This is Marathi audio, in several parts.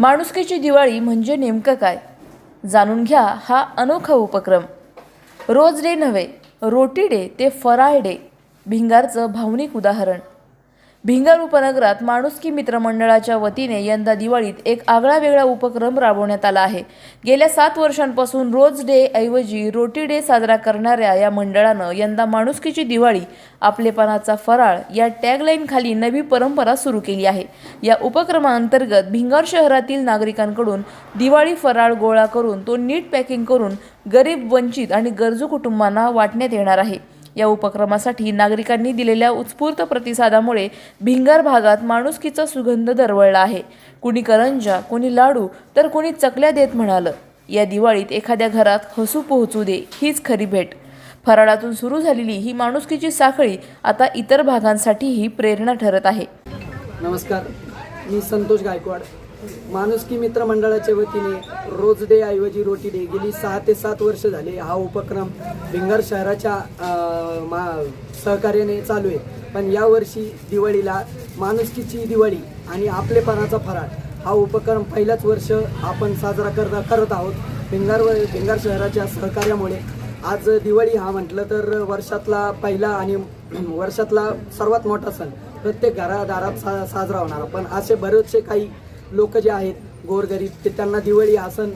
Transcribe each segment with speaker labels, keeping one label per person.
Speaker 1: माणुसकीची दिवाळी म्हणजे नेमकं काय? जाणून घ्या हा अनोखा उपक्रम. रोज डे नव्हे रोटी डे ते फराळ डे भिंगारचं भावनिक उदाहरण. भिंगार उपनगरात माणुसकी मित्रमंडळाच्या वतीने यंदा दिवाळीत एक आगळा वेगळा उपक्रम राबवण्यात आला आहे. गेल्या सात वर्षांपासून रोज डे ऐवजी रोटी डे साजरा करणाऱ्या या मंडळानं यंदा माणुसकीची दिवाळी आपलेपणाचा फराळ या टॅगलाईनखाली नवी परंपरा सुरू केली आहे. या उपक्रमाअंतर्गत भिंगार शहरातील नागरिकांकडून दिवाळी फराळ गोळा करून तो नीट पॅकिंग करून गरीब वंचित आणि गरजू कुटुंबांना वाटण्यात येणार आहे. या उपक्रमासाठी नागरिकांनी दिलेल्या उत्स्फूर्त प्रतिसादामुळे भिंगार भागात माणुसकीचा सुगंध दरवळला आहे. कुणी करंजा कुणी लाडू तर कुणी चकल्या देत म्हणालं. या दिवाळीत एखाद्या घरात हसू पोहोचू दे हीच खरी भेट. फराळातून सुरू झालेली ही माणुसकीची साखळी आता इतर भागांसाठीही प्रेरणा ठरत आहे.
Speaker 2: नमस्कार. मी संतोष गायकवाड. माणुसकी मित्र मंडळाच्या वतीने रोज डे ऐवजी रोटी डे. गेली सहा ते सात वर्ष झाले हा उपक्रम भिंगार शहराच्या मा सहकार्याने चालू आहे. पण यावर्षी दिवाळीला माणुसकीची दिवाळी आणि आपलेपणाचा फराळ हा उपक्रम पहिल्याच वर्ष आपण साजरा कर करत आहोत. भिंगार व भिंगार शहराच्या सहकार्यामुळे आज दिवाळी हा म्हटलं तर वर्षातला पहिला आणि वर्षातला सर्वात मोठा सण. प्रत्येक घरादारात सा साजरा होणार. पण असे बरेचसे काही लोक जे आहेत गोरगरीब ते त्यांना दिवाळी हा सण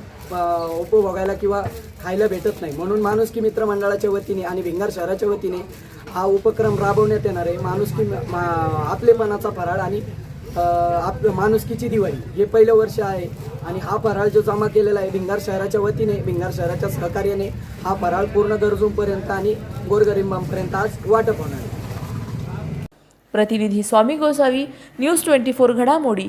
Speaker 2: उपभोगायला किंवा खायला भेटत नाही. म्हणून माणुसकी मित्र मंडळाच्या वतीने आणि भिंगार शहराच्या वतीने हा उपक्रम राबवण्यात येणार आहे. माणुसकी मा- आपलेपणाचा फराळ आणि आप माणुसकीची दिवाळी हे पहिलं वर्ष आहे. आणि हा फराळ जो जमा केलेला आहे भिंगार शहराच्या वतीने भिंगार शहराच्या सहकार्याने हा फराळ पूर्ण गरजूंपर्यंत आणि गोरगरिबांपर्यंत आज वाटप होणार आहे.
Speaker 1: प्रतिनिधी Swami Gosavi news twenty four घडामोडी.